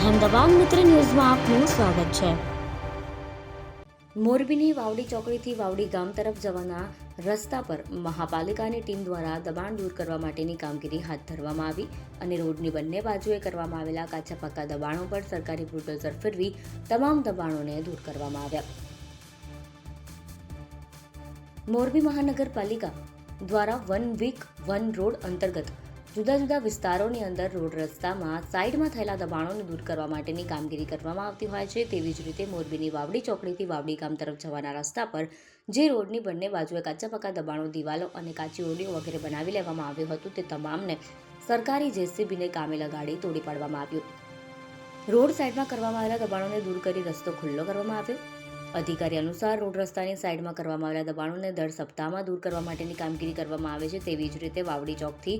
અહેમદાબાદ મિત્ર ન્યૂઝમાં આપનું સ્વાગત છે. મોરબીની વાવડી ચોકડીથી વાવડી ગામ તરફ જવાના રસ્તા પર મહાપાલિકાની ટીમ દ્વારા દબાણ દૂર કરવા માટેની કામગીરી હાથ ધરવામાં આવી અને રોડની બંને બાજુએ કરવામાં આવેલા કાચા પાકા દબાણો પર સરકારી બુલડોઝર ફેરવી તમામ દબાણોને દૂર કરવામાં આવ્યા. મોરબી મહાનગરપાલિકા દ્વારા વન વીક, વન રોડ અંતર્ગત જુદા જુદા વિસ્તારોની અંદર રોડ રસ્તામાં સાઈડમાં થયેલા દબાણોને દૂર કરવા માટેની કામગીરી કરવામાં આવતી હોય છે. તેવી જ રીતે મોરબીની વાવડી ચોકડીથી વાવડી ગામ તરફ જવાના રસ્તા પર જે રોડની બંને બાજુએ કાચા પાકા દબાણો, દિવાલો અને કાચી ઓડીઓ વગેરે બનાવી લેવામાં આવ્યું હતું તે તમામને સરકારી જેસીબીને કામે લગાડી તોડી પાડવામાં આવ્યું. રોડ સાઈડમાં કરવામાં આવેલા દબાણોને દૂર કરી રસ્તો ખુલ્લો કરવામાં આવ્યો. અધિકારી અનુસાર રોડ રસ્તાની સાઇડમાં કરવામાં આવેલા દબાણોને દર સપ્તાહમાં દૂર કરવા માટેની કામગીરી કરવામાં આવે છે તેવી જ રીતે વાવડી ચોકથી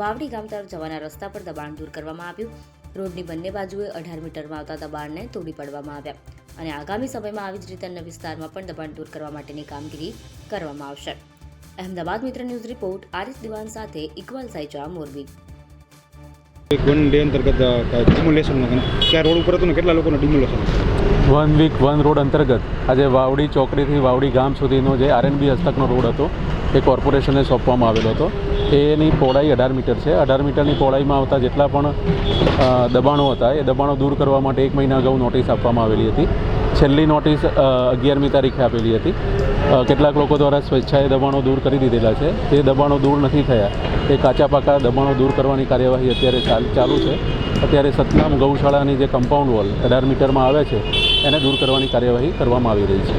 વાવડી ગામ તરફ જવાના રસ્તા પર દબાણ દૂર કરવામાં આવ્યું. રોડની બંને બાજુએ અઢાર મીટરમાં આવતા દબાણને તોડી પાડવામાં આવ્યા અને આગામી સમયમાં આવી જ રીતે અન્ય વિસ્તારમાં પણ દબાણ દૂર કરવા માટેની કામગીરી કરવામાં આવશે. અહેમદાબાદ મિત્ર ન્યૂઝ રિપોર્ટ, આરિફ દિવાન સાથે ઇકબાલ સાઈચા મોરબી. એક ડે અંતર્ગત ડિમોલેશન ક્યાં રોડ ઉપર હતું ને, કેટલા લોકોનું demolition? One week one road અંતર્ગત આજે વાવડી ચોકડીથી વાવડી ગામ સુધીનો જે આરએનબી હસ્તકનો રોડ હતો, એ કોર્પોરેશને સોંપવામાં આવેલો હતો. એની પહોળાઈ અઢાર મીટર છે. અઢાર મીટરની પહોળાઈમાં આવતા જેટલા પણ દબાણો હતા, એ દબાણો દૂર કરવા માટે એક મહિના અગાઉ નોટિસ આપવામાં આવેલી હતી. છેલ્લી નોટિસ અગિયારમી તારીખે આપેલી હતી. કેટલાક લોકો દ્વારા સ્વેચ્છાએ દબાણો દૂર કરી દીધેલા છે. તે દબાણો દૂર નથી થયા એ કાચા પાકા દબાણો દૂર કરવાની કાર્યવાહી અત્યારે ચાલ- ચાલુ છે. અત્યારે સતનામ ગૌશાળાની જે કમ્પાઉન્ડ વોલ અઢાર મીટરમાં આવે છે એને દૂર કરવાની કાર્યવાહી કરવામાં આવી રહી છે.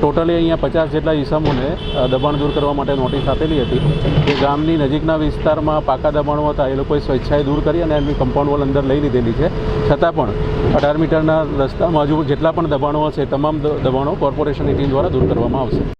ટોટલી અહીંયા પચાસ જેટલા ઈસમોને દબાણ દૂર કરવા માટે નોટિસ આપેલી હતી. કે ગામની નજીકના વિસ્તારમાં પાકા દબાણો હતા એ લોકોએ સ્વેચ્છાએ દૂર કરી અને એમની કમ્પાઉન્ડ વોલ અંદર લઈ લીધેલી છે. છતાં પણ અઢાર મીટરના રસ્તામાં હજુ જેટલા પણ દબાણો હશે તમામ દબાણો કોર્પોરેશનની ટીમ દ્વારા દૂર કરવામાં આવશે.